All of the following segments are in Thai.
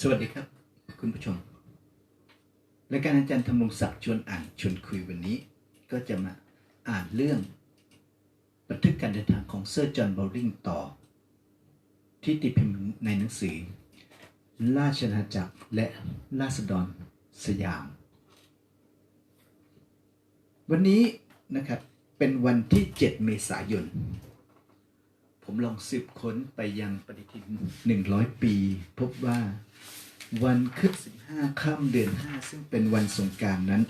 สวัสดีครับ คุณผู้ชมรายการอาจารย์ธำรงศักดิ์ชวนอ่านชวนคุยวันนี้ ก็จะมาอ่านเรื่อง บันทึกการเดินทางของเซอร์จอห์นบอลลิงต่อ ที่ตีพิมพ์ในหนังสือ ราชอาณาจักรและราษฎรสยาม วันนี้นะครับเป็นวันที่ 7 เมษายน ผมลองสืบค้นไปยังปฏิทิน100ปี พบว่าวันขึ้น15ค่ำเดือน5ซึ่งเป็นวันสงการนั้น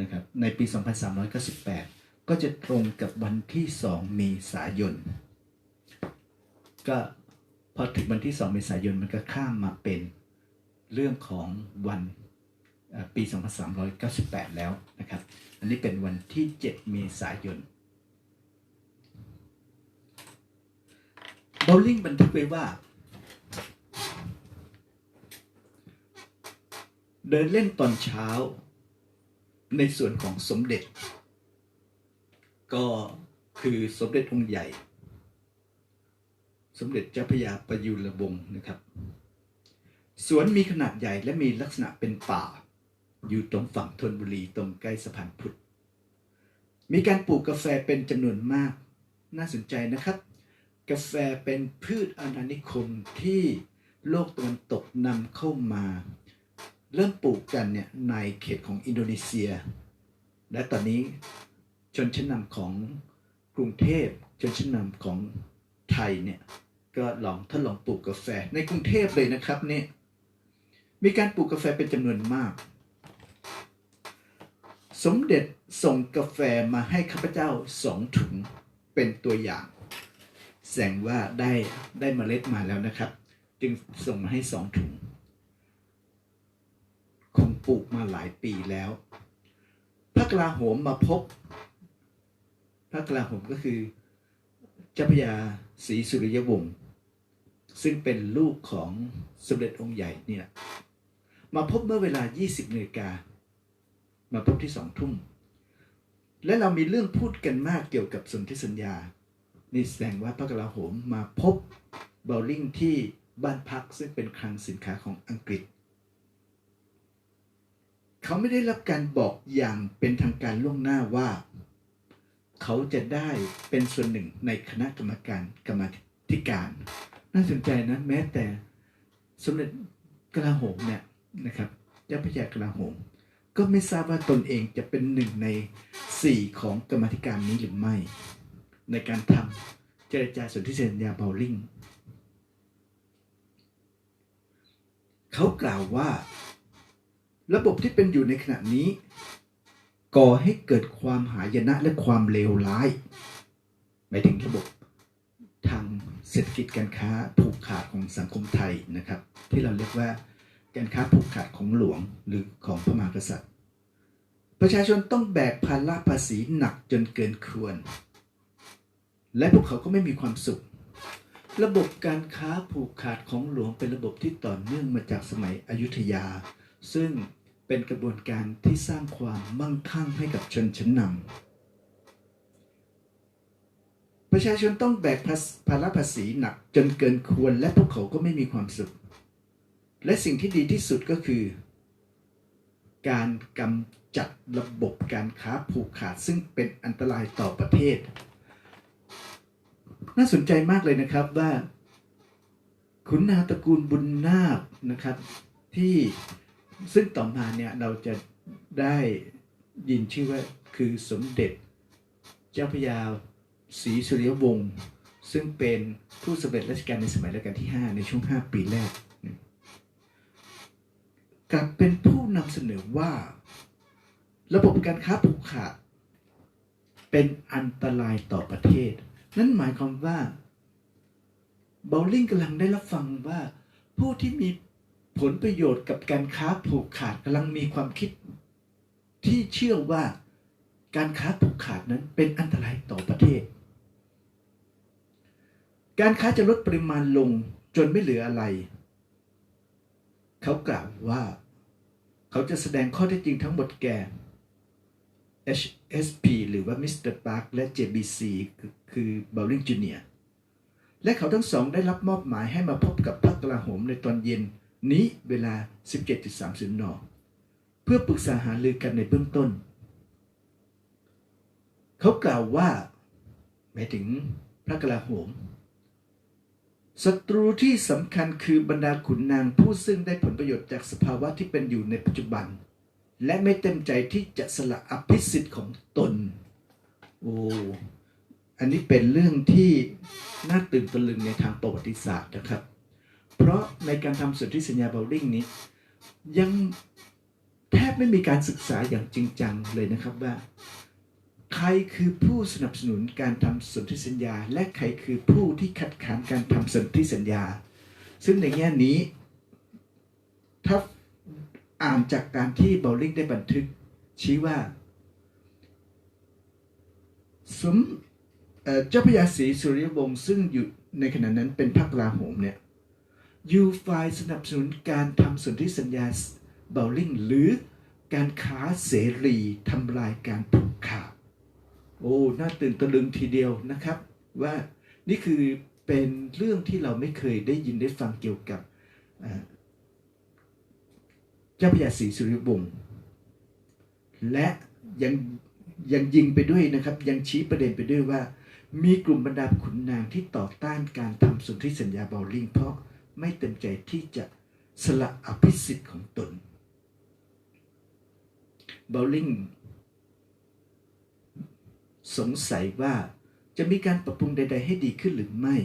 นะครับในปี 2398 ก็จะตรงกับวันที่2เมษายน ก็พอถึงวันที่2เมษายนมันก็ข้ามมาเป็นเรื่องของวันเอ่อปี 2398 แล้วนะครับ อันนี้เป็นวันที่ 7 เมษายน บอลลิงบันทึกไว้ว่า เดินเล่นตอนเช้า ในส่วนของสมเด็จ ก็คือสมเด็จองค์ใหญ่ สมเด็จเจ้าพยาประยุรวงศ์นะครับ สวนมีขนาดใหญ่และมีลักษณะเป็นป่า อยู่ตรงฝั่งธนบุรีตรงใกล้สะพานพุทธมีการปลูกกาแฟเป็นจำนวนมาก น่าสนใจนะครับ กาแฟเป็นพืชอาณานิคมที่โลกตะวันตกนำเข้ามา เริ่มปลูกกันเนี่ยในเขตของอินโดนีเซีย และตอนนี้ชนชั้นนำของกรุงเทพชนชั้นนำของไทยเนี่ยก็ลองทดลองปลูกกาแฟในกรุงเทพเลยนะครับเนี่ยมีการปลูกกาแฟเป็นจำนวนมาก สมเด็จส่งกาแฟมาให้ข้าพเจ้าสองถุงเป็นตัวอย่าง แสดงว่าได้ได้เมล็ดมาแล้วนะครับ จึงส่งมาให้สองถุงคงปลูกมาหลายปีแล้วพระกลาโหมมาพบพระกลาโหมก็คือเจ้าพยาศรีสุริยวงศ์ซึ่งเป็นลูกของสมเด็จองค์ใหญ่เนี่ยมาพบเมื่อเวลา 20นาฬิกามาพบที่สองทุ่ม และเรามีเรื่องพูดกันมากเกี่ยวกับสนธิสัญญา นี่แสดงว่าพระกลาโหมมาพบเบลลิงที่บ้านพักซึ่งเป็นคลังสินค้าของอังกฤษ เขาไม่ได้รับการบอกอย่างเป็นทางการล่วงหน้าว่า เขาจะได้เป็นส่วนหนึ่งในคณะกรรมการกรรมธิการ น่าสนใจนะแม้แต่สมเด็จกลาโหมเนี่ยนะครับเจ้าพระยากลาโหม ก็ไม่ทราบว่าตนเองจะเป็นหนึ่งในสี่ของกรรมธิการนี้หรือไม่ ในการทำเจรจาสนธิสัญญาเบลลิงเขากล่าวว่า ระบบที่เป็นอยู่ในขณะนี้ ก่อให้เกิดความหายนะและความเลวร้ายหมายถึงระบบทางเศรษฐกิจการค้าผูกขาดของสังคมไทยนะครับ ที่เราเรียกว่าการค้าผูกขาดของหลวงหรือของพระมหากษัตริย์ ประชาชนต้องแบกภาระภาษีหนักจนเกินควร และพวกเขาก็ไม่มีความสุข ระบบการค้าผูกขาดของหลวงเป็นระบบที่ต่อเนื่องมาจากสมัยอยุธยา ซึ่งเป็นกระบวนการที่สร้างความมั่งคั่งให้กับชนชั้นนำประชาชนต้องแบกภาระภาษีหนักจนเกินควร และพวกเขาก็ไม่มีความสุข และสิ่งที่ดีที่สุดก็คือ การกำจัดระบบการค้าผูกขาดซึ่งเป็นอันตรายต่อประเทศ น่าสนใจมากเลยนะครับว่า ขุนนาตระกูลบุญนาคนะครับ ที่ซึ่งต่อมาเนี่ยเราจะได้ยินชื่อว่าคือสมเด็จ เจ้าพยาศรีสุริยวงศ์ซึ่งเป็นผู้สำเร็จราชการในสมัยรัชกาลที่ 5 ในช่วง 5 ปีแรกกลับเป็นผู้นำเสนอว่า ระบบการค้าผูกขาดเป็นอันตรายต่อประเทศ นั่นหมายความว่าเบลลิงกำลังได้รับฟังว่า ผู้ที่มีผลประโยชน์กับการค้าผูกขาดกำลังมีความคิด ที่เชื่อว่าการค้าผูกขาดนั้นเป็นอันตรายต่อประเทศ การค้าจะลดปริมาณลงจนไม่เหลืออะไร เขากล่าวว่า เขาจะแสดงข้อเท็จจริงทั้งหมดแก่ SP หรือว่า Mr. Park และ JBC คือคือ Bowling Jr. และเขาทั้งสองได้รับมอบหมายให้มาพบกับพระกลาโหมในตอนเย็นนี้เวลา 17.30 น เพื่อปรึกษาหารือกันในเบื้องต้น เขากล่าวว่าหมายถึงพระกลาโหมศัตรูที่สำคัญคือบรรดาขุนนางผู้ซึ่งได้ผลประโยชน์จากสภาวะที่เป็นอยู่ในปัจจุบัน และไม่เต็มใจที่จะสละอภิสิทธิ์ของตน โอ้ อันนี้เป็นเรื่องที่น่าตื่นตะลึงในทางประวัติศาสตร์นะครับ เพราะในการทำสนธิสัญญาเบลลิงนี้ ยังแทบไม่มีการศึกษาอย่างจริงจังเลยนะครับว่า ใครคือผู้สนับสนุนการทำสนธิสัญญา และใครคือผู้ที่คัดค้านการทำสนธิสัญญา ซึ่งในแง่นี้ถ้า อ่านจากการที่เบลลิงได้บันทึก ชี้ว่าสมเจ้าพระยาศรีสุริยวงศ์ซึ่งอยู่ในขณะนั้นเป็นพรรคกลาโหมเนี่ยยู่ฝ่ายสนับสนุนการทำสนธิสัญญาเบลลิงหรือการค้าเสรีทำลายการผูกขาดโอ้ น่าตื่นตะลึงทีเดียวนะครับ ว่านี่คือเป็นเรื่องที่เราไม่เคยได้ยินได้ฟังเกี่ยวกับ เจ้าพระยาศรีสุริยวงศ์และยังยังยิงไปด้วยนะครับ ยังชี้ประเด็นไปด้วยว่า มีกลุ่มบรรดาขุนนางที่ต่อต้านการทำสนธิสัญญาเบลลิงเพราะไม่เต็มใจที่จะสละอภิสิทธิ์ของตนเบลลิงสงสัยว่าจะมีการปรับปรุงใด ๆ ให้ดีขึ้นหรือไม่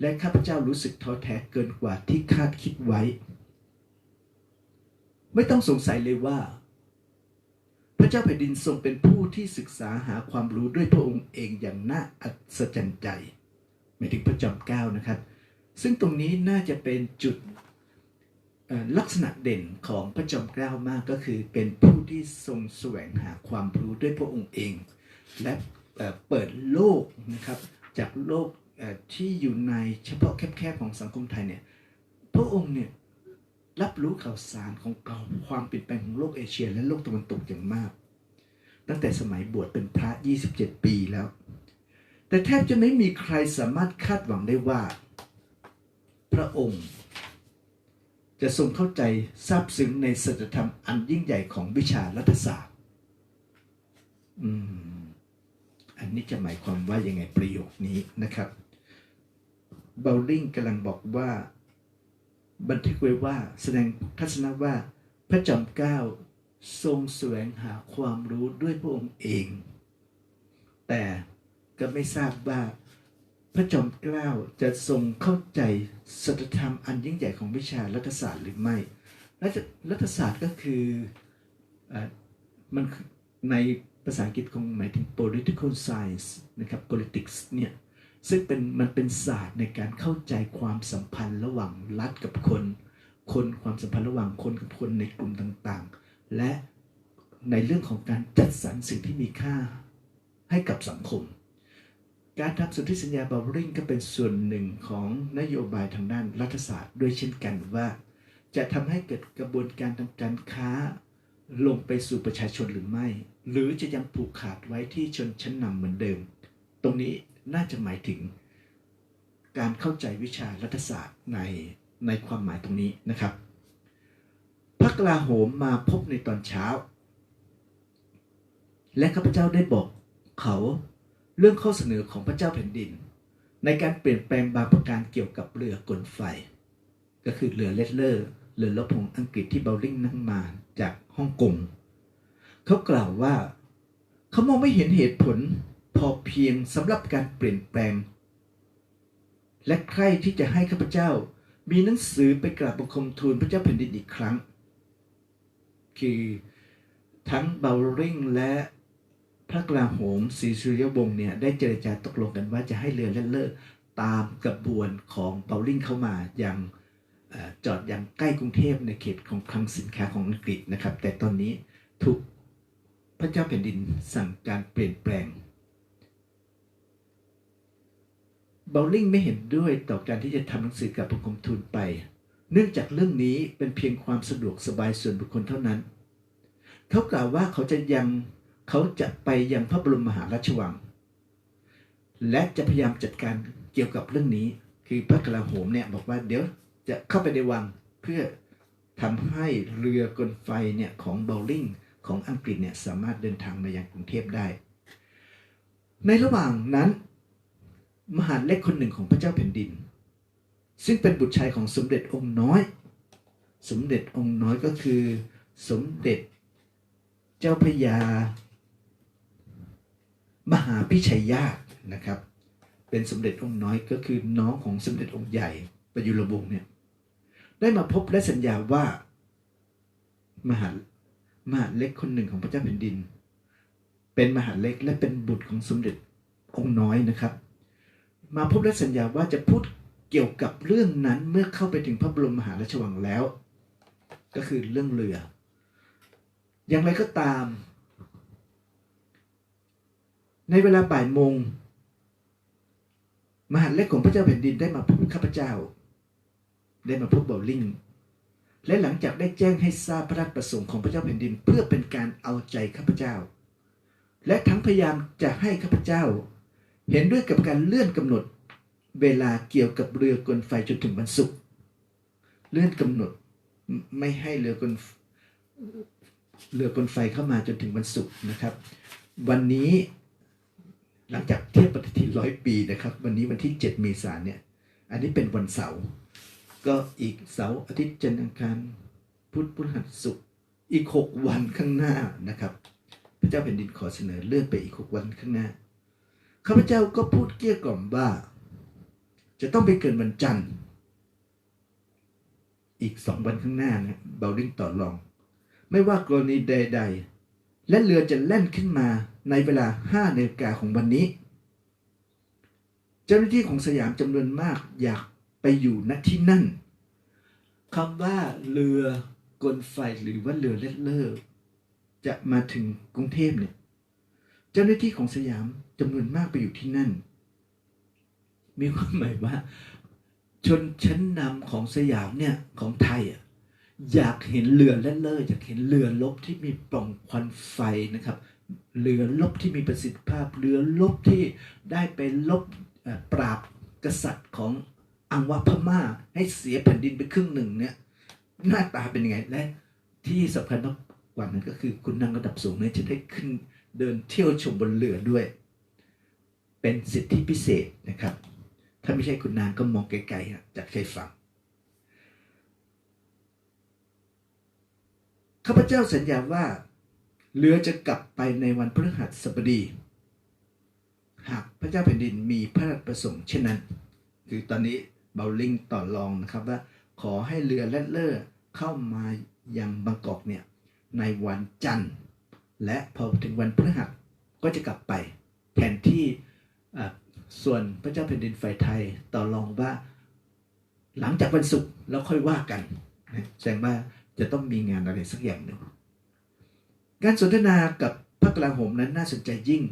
และข้าพเจ้ารู้สึกท้อแท้เกินกว่าที่คาดคิดไว้ ไม่ต้องสงสัยเลยว่า พระเจ้าแผ่นดินทรงเป็นผู้ที่ศึกษาหาความรู้ด้วยพระองค์เองอย่างน่าอัศจรรย์ใจหมายถึงพระจอมเกล้านะครับ ซึ่งตรงนี้น่าจะเป็นจุดลักษณะเด่นของพระจอมเกล้ามากก็คือ เป็นผู้ที่ทรงแสวงหาความรู้ด้วยพระองค์เอง และเปิดโลกนะครับจากโลก ที่อยู่ในเฉพาะแคบๆของสังคมไทยเนี่ยพระองค์เนี่ยรับรู้ข่าวสารของเก่าความเปลี่ยนแปลงของโลกเอเชีย และโลกตะวันตกอย่างมาก ตั้งแต่สมัยบวชเป็นพระ 27 ปีแล้ว แต่แทบจะไม่มีใครสามารถคาดหวังได้ว่า พระองค์จะทรงเข้าใจซาบซึ้งในสัจธรรมอันยิ่งใหญ่ของวิชารัฐศาสตร์ อืม อันนี้จะหมายความว่ายังไงประโยคนี้นะครับ เบลลิงกำลังบอกว่า บันทึกไว้ว่าแสดงทัศนะว่า พระจอมเกล้าทรงแสวงหาความรู้ด้วยพระองค์เอง แต่ก็ไม่ทราบว่า พระจอมเกล้าจะทรงเข้าใจสัจธรรมอันยิ่งใหญ่ของวิชารัฐศาสตร์หรือไม่รัฐรัฐศาสตร์ก็คืออมันในภาษาอังกฤษคงหมายถึง political science นะครับ politics เนี่ย ซึ่งเป็นมันเป็นศาสตร์ในการเข้าใจความสัมพันธ์ระหว่างรัฐกับคน คนความสัมพันธ์ระหว่างคนกับคนในกลุ่มต่างๆ และในเรื่องของการจัดสรรสิ่งที่มีค่าให้กับสังคม การทำสนธิสัญญาบาบริงก็เป็นส่วนหนึ่งของนโยบายทางด้านรัฐศาสตร์ด้วยเช่นกันว่า จะทำให้เกิดกระบวนการทางการค้าลงไปสู่ประชาชนหรือไม่ หรือจะยังผูกขาดไว้ที่ชนชั้นนำเหมือนเดิม ตรงนี้ น่าจะหมายถึง การเข้าใจวิชารัฐศาสตร์ในในความหมายตรงนี้นะครับพระกลาโหมมาพบในตอนเช้า และข้าพเจ้าได้บอกเขาเรื่องข้อเสนอของพระเจ้าแผ่นดิน ในการเปลี่ยนแปลงบางประการเกี่ยวกับเรือกลไฟ ก็คือเรือเลดเลอร์เรือลบของอังกฤษที่เบลลิงนั่งมาจากฮ่องกงเขากล่าวว่า เขามองไม่เห็นเหตุผล พอเพียงสำหรับการเปลี่ยนแปลง และใครที่จะให้ข้าพเจ้ามีหนังสือไปกราบบังคมทูลพระเจ้าแผ่นดินอีกครั้ง คือทั้งเบลลิงและพระกลาโหมศรีสุริยวงศ์เนี่ยได้เจรจาตกลงกันว่าจะให้เรือเลดเลอร์ตามกระบวนของเบลลิงเข้ามาอย่างจอดอย่างใกล้กรุงเทพในเขตของคลังสินค้าของอังกฤษนะครับ แต่ตอนนี้ถูกพระเจ้าแผ่นดินสั่งการเปลี่ยนแปลง เบลลิงไม่เห็นด้วยต่อการที่จะทำหนังสือกับบังคมทูลไป เนื่องจากเรื่องนี้เป็นเพียงความสะดวกสบายส่วนบุคคลเท่านั้น เขากล่าวว่าเขาจะยังเขาจะไปยังพระบรมมหาราชวัง และจะพยายามจัดการเกี่ยวกับเรื่องนี้ คือพระกลาโหมเนี่ยบอกว่าเดี๋ยวจะเข้าไปในวังเพื่อทำให้เรือกลไฟเนี่ยของเบลลิงของอังกฤษเนี่ยสามารถเดินทางมายังกรุงเทพได้ ในระหว่างนั้น มหาเล็กคนหนึ่งของพระเจ้าแผ่นดิน ซึ่งเป็นบุตรชายของสมเด็จองค์น้อย สมเด็จองค์น้อยก็คือ สมเด็จ เจ้าพระยา มหาพิชัยญาตนะครับ เป็นสมเด็จองค์น้อยก็คือน้องของสมเด็จองค์ใหญ่ประยุรวงศ์เนี่ยได้มาพบและสัญญาว่ามหามหาเล็กคนหนึ่งของพระเจ้าแผ่นดิน เป็นมหาเล็กและเป็นบุตรของสมเด็จองค์น้อยนะครับ มาพบและสัญญาว่าจะพูดเกี่ยวกับเรื่องนั้นเมื่อเข้าไปถึงพระบรมมหาราชวังแล้ว ก็คือเรื่องเรือ อย่างไรก็ตาม ในเวลาบ่ายโมง มหาเล็กของพระเจ้าแผ่นดินได้มาพบข้าพเจ้า ได้มาพบเบลลิงและหลังจากได้แจ้งให้ทราบพระราชประสงค์ของพระเจ้าแผ่นดินเพื่อเป็นการเอาใจข้าพเจ้า และทั้งพยายามจะให้ข้าพเจ้า เห็นด้วยกับการเลื่อนกำหนดเวลาเกี่ยวกับเรือกลไฟจนถึงวันศุกร์เลื่อนกำหนดไม่ให้เรือกลเรือกลไฟเข้ามาจนถึงวันศุกร์นะครับ วันนี้หลังจากเทียบปฏิทินร้อยปีนะครับ วันนี้วันที่ 7 เมษายนเนี่ย อันนี้เป็นวันเสาร์ก็อีกเสาร์อาทิตย์จันทร์อังคารพุธพฤหัสศุกร์อีก 6 วันข้างหน้านะครับ พระเจ้าแผ่นดินขอเสนอเลื่อนไปอีก 6 วันข้างหน้า ข้าพเจ้าก็พูดเกลี้ยกล่อมว่า จะต้องไปเกิดวันจันทร์ อีกสองวันข้างหน้านะเบลลิงต่อรอง ไม่ว่ากรณีใด ๆ และเรือจะแล่นขึ้นมาในเวลาห้านาฬิกาของวันนี้ เจ้าหน้าที่ของสยามจำนวนมากอยากไปอยู่ณที่นั่นคำว่าเรือกลไฟหรือว่าเรือเล็ดเลอจะมาถึงกรุงเทพเนี่ย เจ้าหน้าที่ของสยาม จำนวนมากไปอยู่ที่นั่น มีความหมายว่า ชนชั้นนำของสยามเนี่ยของไทยอะอยากเห็นเรือเล่นเลออยากเห็นเรือลบที่มีปล่องควันไฟนะครับ เรือลบที่มีประสิทธิภาพ เรือลบที่ได้ไปลบปราบกษัตริย์ของอังวะพม่า ให้เสียแผ่นดินไปครึ่งหนึ่งเนี่ยหน้าตาเป็นยังไง และที่สำคัญมากกว่านั้นก็คือคุณนั่งระดับสูงเนี่ยจะได้ขึ้นเดินเที่ยวชมบนเรือด้วย เป็นสิทธิพิเศษนะครับ ถ้าไม่ใช่คุณนางก็มองไกลๆจากชายฝั่งข้าพเจ้าสัญญาว่าเรือจะกลับไปในวันพฤหัสบดี หากพระเจ้าแผ่นดินมีพระราชประสงค์เช่นนั้น คือตอนนี้เบลลิงต่อรองนะครับว่า ขอให้เรือแลดเลอร์เข้ามายังบางกอกเนี่ยในวันจันทร์ และพอถึงวันพฤหัสก็จะกลับไป แทนที่ ส่วนพระเจ้าแผ่นดินฝ่ายไทยต่อรองว่า หลังจากวันศุกร์แล้วค่อยว่ากันแสดงว่าจะต้องมีงานอะไรสักอย่างหนึ่งการสนทนากับพระกลาโหมนั้นน่าสนใจยิ่ง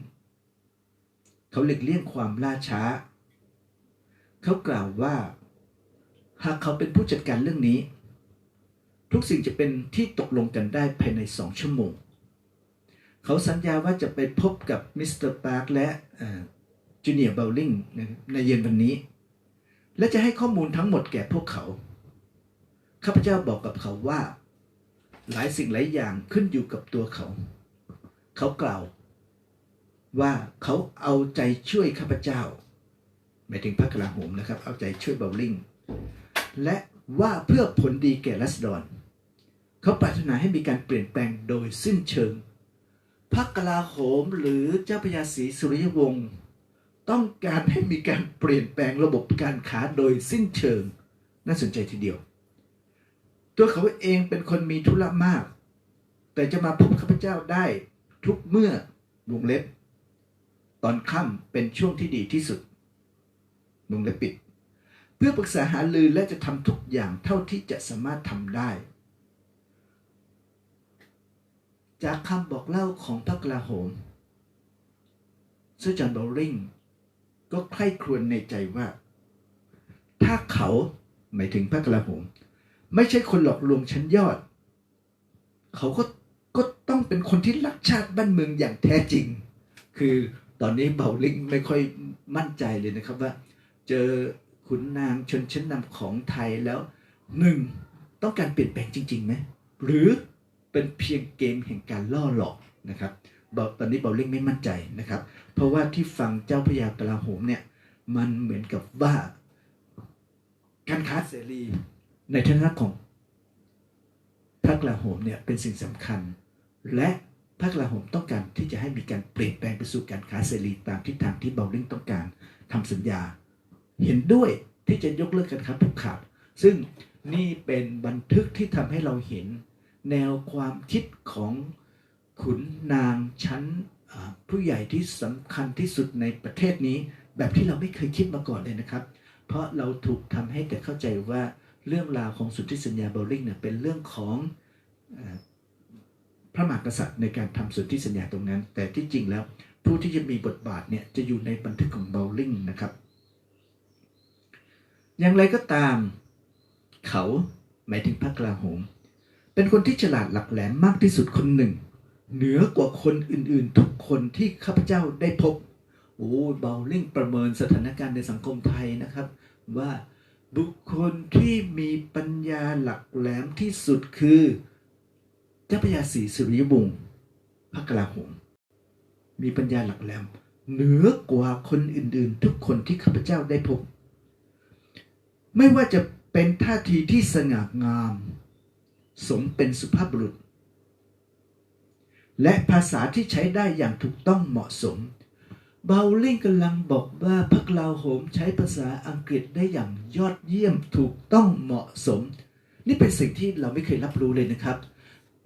เขาหลีกเลี่ยงความล่าช้า เขากล่าวว่า หากเขาเป็นผู้จัดการเรื่องนี้ ทุกสิ่งจะเป็นที่ตกลงกันได้ภายในสองชั่วโมง เขาสัญญาว่าจะไปพบกับมิสเตอร์ปาร์คและ จูเนียร์เบลลิงในเย็นวันนี้ และจะให้ข้อมูลทั้งหมดแก่พวกเขา ข้าพเจ้าบอกกับเขาว่า หลายสิ่งหลายอย่างขึ้นอยู่กับตัวเขา เขากล่าว ว่าเขาเอาใจช่วยข้าพเจ้าหมายถึงพระกลาโหมนะครับ เอาใจช่วยเบลลิงและว่าเพื่อผลดีแก่รัษฎรเขาปรารถนาให้มีการเปลี่ยนแปลงโดยสิ้นเชิงพระกลาโหมหรือเจ้าพระยาศรีสุริยวงศ์ ต้องการให้มีการเปลี่ยนแปลงระบบการค้าโดยสิ้นเชิง น่าสนใจทีเดียว ตัวเขาเองเป็นคนมีธุระมาก แต่จะมาพบข้าพเจ้าได้ทุกเมื่อวงเล็บ ตอนค่ำเป็นช่วงที่ดีที่สุดวงเล็บปิด เพื่อปรึกษาหารือและจะทำทุกอย่างเท่าที่จะสามารถทำได้ จากคำบอกเล่าของพระกลาโหมเซอร์จอห์นบอลลิง ก็ใคร่ครวญในใจว่า ถ้าเขาหมายถึงพระกลาโหมไม่ใช่คนหลอกลวงชั้นยอด เขาก็ก็ต้องเป็นคนที่รักชาติบ้านเมืองอย่างแท้จริง คือตอนนี้เบลลิงไม่ค่อยมั่นใจเลยนะครับว่า เจอขุนนางชนชั้นนำของไทยแล้วหนึ่งต้องการเปลี่ยนแปลงจริงๆไหมหรือเป็นเพียงเกมแห่งการล่อหลอกนะครับ ตอนนี้เบาเล่งไม่มั่นใจนะครับ เพราะว่าที่ฟังเจ้าพระยากลาโหมเนี่ยมันเหมือนกับว่าการค้าเสรีในฐานะของพระกลาโหมเนี่ยเป็นสิ่งสำคัญ และพระกลาโหมต้องการที่จะให้มีการเปลี่ยนแปลงไปสู่การค้าเสรีตามทิศทางที่เบลลิงต้องการทำสัญญา เห็นด้วยที่จะยกเลิกการค้าผูกขาดซึ่งนี่เป็นบันทึกที่ทำให้เราเห็นแนวความคิดของ ขุนนางชั้นผู้ใหญ่ที่สำคัญที่สุดในประเทศนี้ แบบที่เราไม่เคยคิดมาก่อนเลยนะครับ เพราะเราถูกทำให้แต่เข้าใจว่าเรื่องราวของสุทธิสัญญาเบลลิงเนี่ยเป็นเรื่องของอพระมหากษัตริย์ในการทำสุทธิสัญญาตรงนั้น แต่ที่จริงแล้วผู้ที่จะมีบทบาทเนี่ยจะอยู่ในบันทึกของเบลลิงนะครับ อย่างไรก็ตาม เขาหมายถึงพระกลาโหม เป็นคนที่ฉลาดหลักแหลมมากที่สุดคนหนึ่ง เหนือกว่าคนอื่นๆ ทุกคนที่ข้าพเจ้าได้พบโอ้เบลลิงประเมินสถานการณ์ในสังคมไทยนะครับ ว่าบุคคลที่มีปัญญาหลักแหลมที่สุดคือเจ้าพระยาศรีสุริยวงศ์พระกลาโหมมีปัญญาหลักแหลมเหนือกว่าคนอื่นๆ ทุกคนที่ข้าพเจ้าได้พบ ไม่ว่าจะเป็นท่าทีที่สง่างาม สมเป็นสุภาพบุรุษ และภาษาที่ใช้ได้อย่างถูกต้องเหมาะสม เบลลิงกำลังบอกว่าพระกลาโหมใช้ภาษาอังกฤษได้อย่างยอดเยี่ยมถูกต้องเหมาะสม นี่เป็นสิ่งที่เราไม่เคยรับรู้เลยนะครับ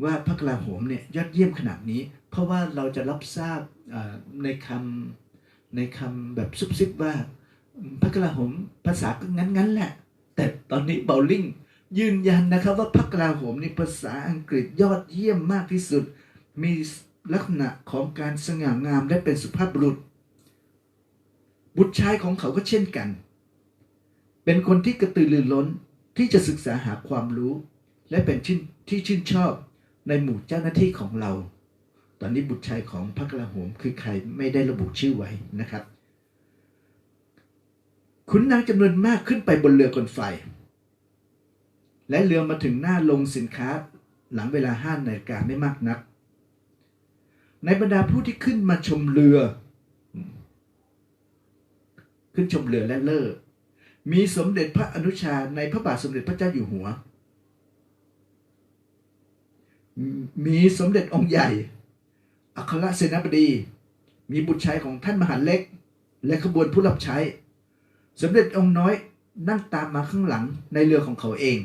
ว่าพระกลาโหมเนี่ยยอดเยี่ยมขนาดนี้ เพราะว่าเราจะรับทราบในคำในคำแบบซุบซิบว่าพระกลาโหมภาษาก็งั้นๆแหละ แต่ตอนนี้เบลลิงยืนยันนะครับว่าพระกลาโหมในภาษาอังกฤษยอดเยี่ยมมากที่สุด มีลักษณะของการสง่างามและเป็นสุภาพบุรุษ บุตรชายของเขาก็เช่นกัน เป็นคนที่กระตือรือร้นที่จะศึกษาหาความรู้ และเป็นชื่นที่ชื่นชอบในหมู่เจ้าหน้าที่ของเรา ตอนนี้บุตรชายของพระกลาโหมคือใครไม่ได้ระบุชื่อไว้นะครับ ขุนนางจำนวนมากขึ้นไปบนเรือกลไฟ และเรือมาถึงหน้าลงสินค้าหลังเวลาห้านาฬิกาไม่มากนัก ในบรรดาผู้ที่ขึ้นมาชมเรือ ขึ้นชมเรือและเลิกมีสมเด็จพระอนุชาในพระบาทสมเด็จพระเจ้าอยู่หัว มีสมเด็จองค์ใหญ่ อัครเสนาบดี มีบุตรชายของท่านมหาเล็ก และขบวนผู้รับใช้ สมเด็จองค์น้อยนั่งตามมาข้างหลังในเรือของเขาเอง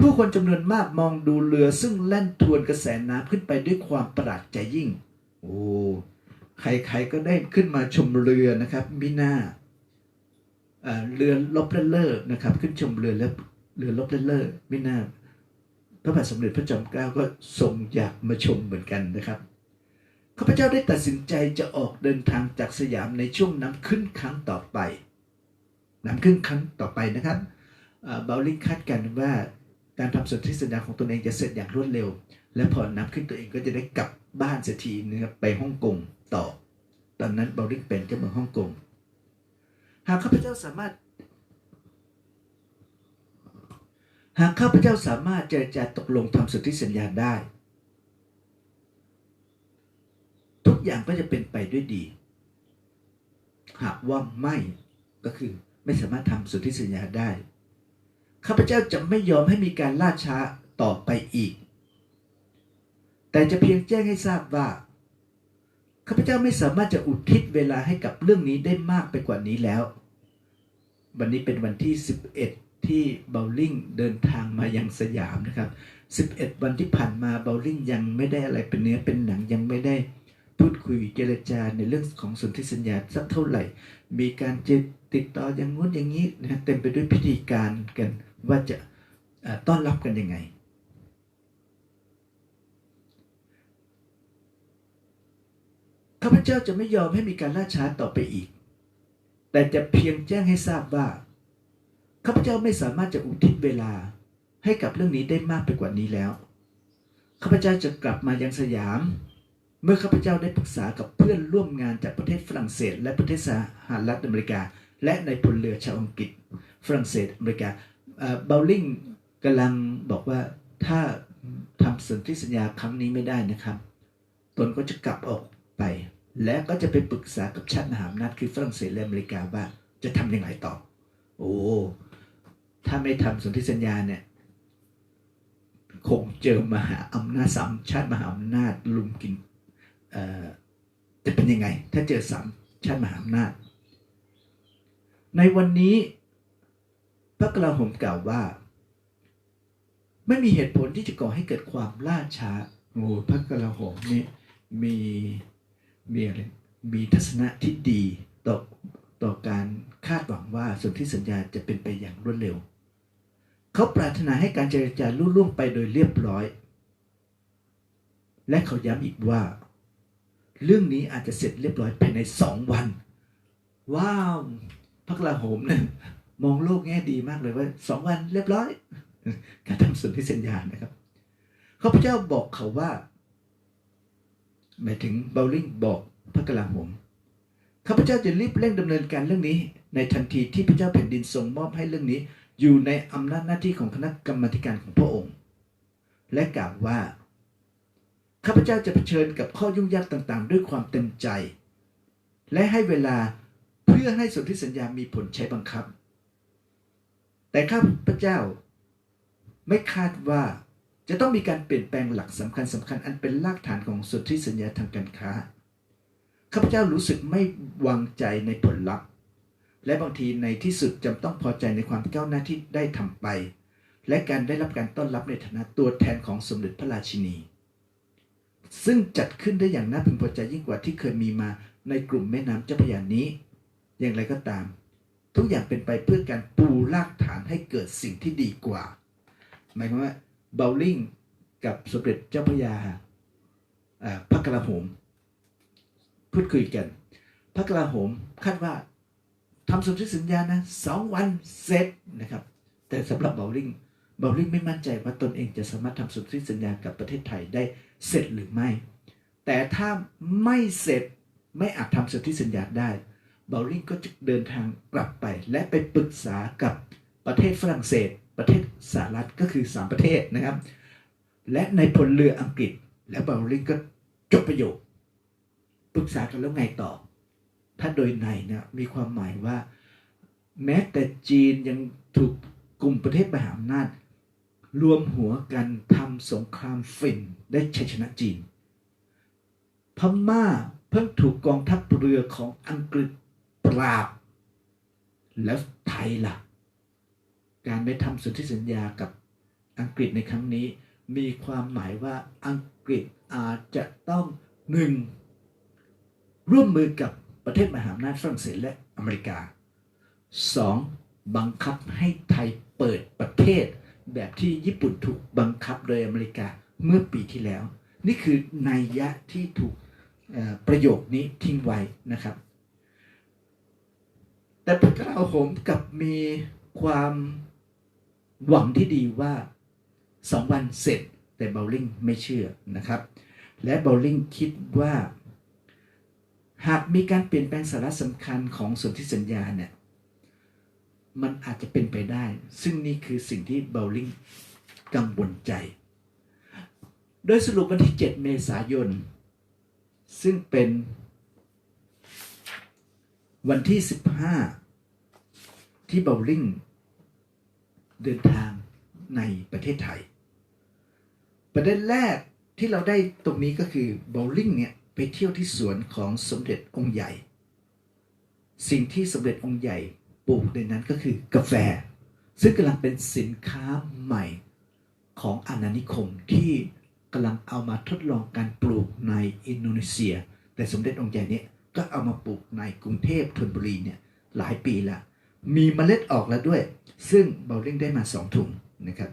ผู้คนจำนวนมากมองดูเรือซึ่งแล่นทวนกระแสน้ำขึ้นไปด้วยความประหลาดใจยิ่ง โอ้ใครๆก็ได้ขึ้นมาชมเรือนะครับมิน่าเอ่อเรือลบเล่นเล่อนะครับ ขึ้นชมเรือและเรือลบเล่นเล่อมิน่าพระบาทสมเด็จพระจอมเกล้าก็ทรงอยากมาชมเหมือนกันนะครับข้าพเจ้าได้ตัดสินใจจะออกเดินทางจากสยามในช่วงน้ำขึ้นครั้งต่อไป น้ำขึ้นครั้งต่อไปนะครับเบลลิงคาดกันว่า การทำสนธิสัญญาของตนเองจะเสร็จอย่างรวดเร็ว และพอน้ำขึ้นตัวเองก็จะได้กลับบ้านเสียทีนะครับไปฮ่องกงต่อ ตอนนั้นเบลลิงเป็นเจ้าเมืองฮ่องกงหากข้าพเจ้าสามารถ หากข้าพเจ้าสามารถเจรจาตกลงทำสนธิสัญญาได้ ทุกอย่างก็จะเป็นไปด้วยดี หากว่าไม่ก็คือไม่สามารถทำสนธิสัญญาได้ ข้าพเจ้าจะไม่ยอมให้มีการล่าช้าต่อไปอีก แต่จะเพียงแจ้งให้ทราบว่า ข้าพเจ้าไม่สามารถจะอุทิศเวลาให้กับเรื่องนี้ได้มากไปกว่านี้แล้ว วันนี้เป็นวันที่ 11 ที่เบลลิงเดินทางมายังสยามนะครับ 11 วันที่ผ่านมาเบลลิงยังไม่ได้อะไรเป็นเนื้อเป็นหนังยังไม่ได้พูดคุยเจรจาในเรื่องของสนธิสัญญาสักเท่าไหร่ มีการจะติดต่ออย่างงู้นอย่างนี้นะฮะเต็มไปด้วยพิธีการกัน ว่าจะต้อนรับกันยังไง ข้าพเจ้าจะไม่ยอมให้มีการล่าช้าต่อไปอีก แต่จะเพียงแจ้งให้ทราบว่า ข้าพเจ้าไม่สามารถจะอุทิศเวลาให้กับเรื่องนี้ได้มากไปกว่านี้แล้ว ข้าพเจ้าจะกลับมายังสยาม เมื่อข้าพเจ้าได้ปรึกษากับเพื่อนร่วมงานจากประเทศฝรั่งเศส และประเทศสหรัฐอเมริกา และในพลเรือชาวอังกฤษ ฝรั่งเศสอเมริกา เบลลิงกำลังบอกว่าถ้าทำสนธิสัญญาครั้งนี้ไม่ได้นะครับ ตนก็จะกลับออกไป และก็จะไปปรึกษากับชาติมหาอำนาจคือฝรั่งเศสและอเมริกาว่าจะทำยังไงต่อ โอ้ถ้าไม่ทำสนธิสัญญาเนี่ยคงเจอมหาอำนาจสามชาติมหาอำนาจลุมกินจะเป็นยังไง ถ้าเจอสามชาติมหาอำนาจ ในวันนี้ พระกลาโหมกล่าวว่า ไม่มีเหตุผลที่จะก่อให้เกิดความล่าช้าโอ้พระกลาโหมนี่มีมีอะไรมีทัศนะที่ดีต่อต่อการคาดหวังว่าสนธิสัญญาจะเป็นไปอย่างรวดเร็ว เขาปรารถนาให้การเจรจาลุล่วงไปโดยเรียบร้อย และเขาย้ำอีกว่า เรื่องนี้อาจจะเสร็จเรียบร้อยภายในสองวัน ว้าว พระกลาโหมเนี่ย มองโลกแง่ดีมากเลยว่าสองวันเรียบร้อย การทำสนธิสัญญานะครับข้าพเจ้าบอกเขาว่าหมายถึงเบลลิงบอกพระกลาโหมข้าพเจ้าจะรีบเร่งดำเนินการเรื่องนี้ ในทันทีที่พระเจ้าแผ่นดินทรงมอบให้เรื่องนี้ อยู่ในอำนาจหน้าที่ของคณะกรรมการของพระองค์ และกล่าวว่าข้าพเจ้าจะเผชิญกับข้อยุ่งยากต่างๆ ด้วยความเต็มใจ และให้เวลาเพื่อให้สนธิสัญญามีผลใช้บังคับ แต่ข้าพเจ้า ไม่คาดว่าจะต้องมีการเปลี่ยนแปลงหลักสำคัญสำคัญอันเป็นรากฐานของสนธิสัญญาทางการค้าข้าพเจ้ารู้สึกไม่วางใจในผลลัพธ์ และบางทีในที่สุดจำต้องพอใจในความก้าวหน้าที่ได้ทำไป และการได้รับการต้อนรับในฐานะตัวแทนของสมเด็จพระราชินี ซึ่งจัดขึ้นได้อย่างน่าพึงพอใจยิ่งกว่าที่เคยมีมาในกลุ่มแม่น้ำเจ้าพระยานี้ อย่างไรก็ตาม ทุกอย่างเป็นไปเพื่อการปูรากฐานให้เกิดสิ่งที่ดีกว่า หมายความว่าเบลลิงกับสมเด็จเจ้าพระยาพระกลาโหมพูดคุยกัน พระกลาโหมคาดว่าทำสนธิสัญญานะสองวันเสร็จนะครับ แต่สำหรับเบลลิงเบลลิงไม่มั่นใจว่าตนเองจะสามารถทำสนธิสัญญากับประเทศไทยได้เสร็จหรือไม่ แต่ถ้าไม่เสร็จไม่อาจทำสนธิสัญญาได้ เบลลิงก็จะเดินทางกลับไป และไปปรึกษากับประเทศฝรั่งเศส ประเทศสหรัฐก็คือ 3 ประเทศนะครับ และในพลเรืออังกฤษ และเบลลิงก็จบประโยคปรึกษากันแล้วไงต่อ ถ้าโดยในเนี่ยมีความหมายว่า แม้แต่จีนยังถูกกลุ่มประเทศมหาอำนาจรวมหัวกันทำสงครามฝิ่นได้ชัยชนะจีน พม่าเพิ่งถูกกองทัพเรือของอังกฤษ ปราบ แล้วไทยล่ะ การไม่ทำสนธิสัญญากับอังกฤษในครั้งนี้ มีความหมายว่าอังกฤษอาจจะต้องหนึ่งร่วมมือกับประเทศมหาอำนาจฝรั่งเศสและอเมริกา 2. บังคับให้ไทยเปิดประเทศ แบบที่ญี่ปุ่นถูกบังคับโดยอเมริกาเมื่อปีที่แล้ว นี่คือนัยยะที่ถูกประโยคนี้ทิ้งไว้นะครับ แต่พระกล่าโหมกับมีความหวังที่ดีว่าสองวันเสร็จ แต่เบลลิงไม่เชื่อนะครับ และเบลลิงคิดว่า หากมีการเปลี่ยนแปลงสาระสำคัญของสนธิสัญญาเนี่ยมันอาจจะเป็นไปได้ ซึ่งนี่คือสิ่งที่เบลลิงกังวลใจ โดยสรุปวันที่ 7 เมษายน ซึ่งเป็นวันที่ 15 ที่เบลลิงเดินทางในประเทศไทย ประเด็นแรกที่เราได้ตรงนี้ก็คือเบลลิงเนี่ยไปเที่ยวที่สวนของสมเด็จองค์ใหญ่ สิ่งที่สมเด็จองค์ใหญ่ปลูกในนั้นก็คือกาแฟ ซึ่งกำลังเป็นสินค้าใหม่ของอาณานิคมที่กำลังเอามาทดลองการปลูกในอินโดนีเซีย แต่สมเด็จองค์ใหญ่เนี่ยก็เอามาปลูกในกรุงเทพธนบุรีเนี่ยหลายปีแล้ว มีเมล็ดออกแล้วด้วย ซึ่งเบลลิงได้มาสองถุงนะครับ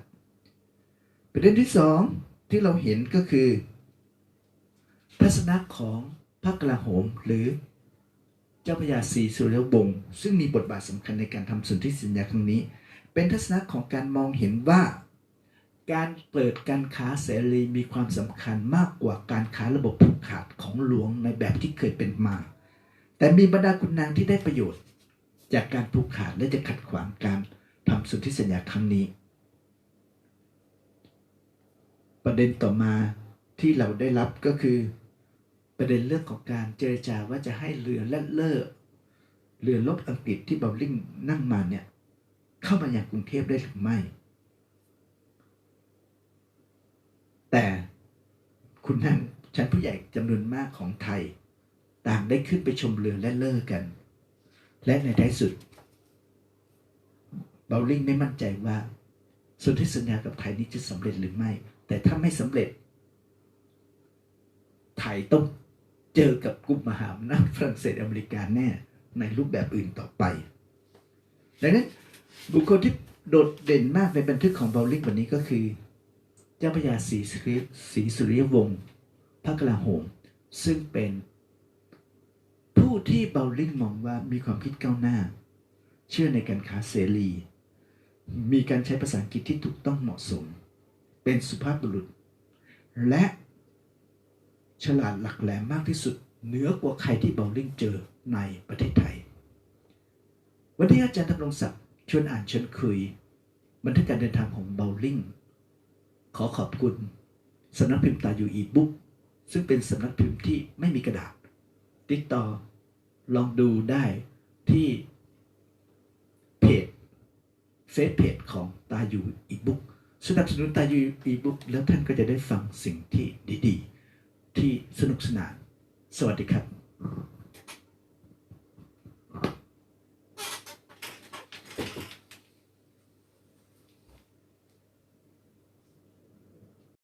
ประเด็นที่สองที่เราเห็นก็คือ ทัศนะของพระกลาโหมหรือเจ้าพระยาศรีสุริยวงศ์ซึ่งมีบทบาทสำคัญในการทำสนธิสัญญาครั้งนี้ เป็นทัศนะของการมองเห็นว่า การเปิดการค้าเสรีมีความสำคัญมากกว่าการค้าระบบผูกขาดของหลวงในแบบที่เคยเป็นมา แต่มีบรรดาคุณนางที่ได้ประโยชน์ จากการผูกขาดและจะขัดขวางการทำสนธิสัญญาครั้งนี้ ประเด็นต่อมาที่เราได้รับก็คือ ประเด็นเรื่องของการเจรจาว่าจะให้เรือและเลิกเรือลบอังกฤษที่เบลลิงนั่งมาเนี่ย เข้ามาอย่างกรุงเทพได้หรือไม่ แต่คุณนั่งชั้นผู้ใหญ่จำนวนมากของไทย ต่างได้ขึ้นไปชมเรือและเลิกกัน และในท้ายสุดเบลลิงไม่มั่นใจว่าสนธิสัญญากับไทยนี้จะสำเร็จหรือไม่ แต่ถ้าไม่สำเร็จ ไทยต้องเจอกับกลุ่มมหาอำนาจฝรั่งเศสอเมริกาแน่ในรูปแบบอื่นต่อไป ดังนั้นบุคคลที่โดดเด่นมากในบันทึกของเบลลิงวันนี้ก็คือ เจ้าพระยาศรีสุริศรีสุริยวงศ์พระกลาโหม ซึ่งเป็น ผู้ที่เบลลิงมองว่ามีความคิดก้าวหน้า เชื่อในการค้าเสรี มีการใช้ภาษาอังกฤษที่ถูกต้องเหมาะสม เป็นสุภาพบุรุษ และฉลาดหลักแหลมมากที่สุดเหนือกว่าใครที่เบลลิงเจอในประเทศไทย วันที่อาจารย์ดำรงศักดิ์ชวนอ่านชวนคุย บันทึกการเดินทางของเบลลิงขอขอบคุณสำนักพิมพ์ตาอยู่อีบุ๊กซึ่งเป็นสำนักพิมพ์ที่ไม่มีกระดาษ ติดต่อ ลองดูได้ที่เพจเฟซเพจของตาอยู่อีบุ๊กสนับสนุนตาอยู่อีบุ๊กแล้วท่านก็จะได้ฟังสิ่งที่ดีๆ ที่สนุกสนาน สวัสดีครับค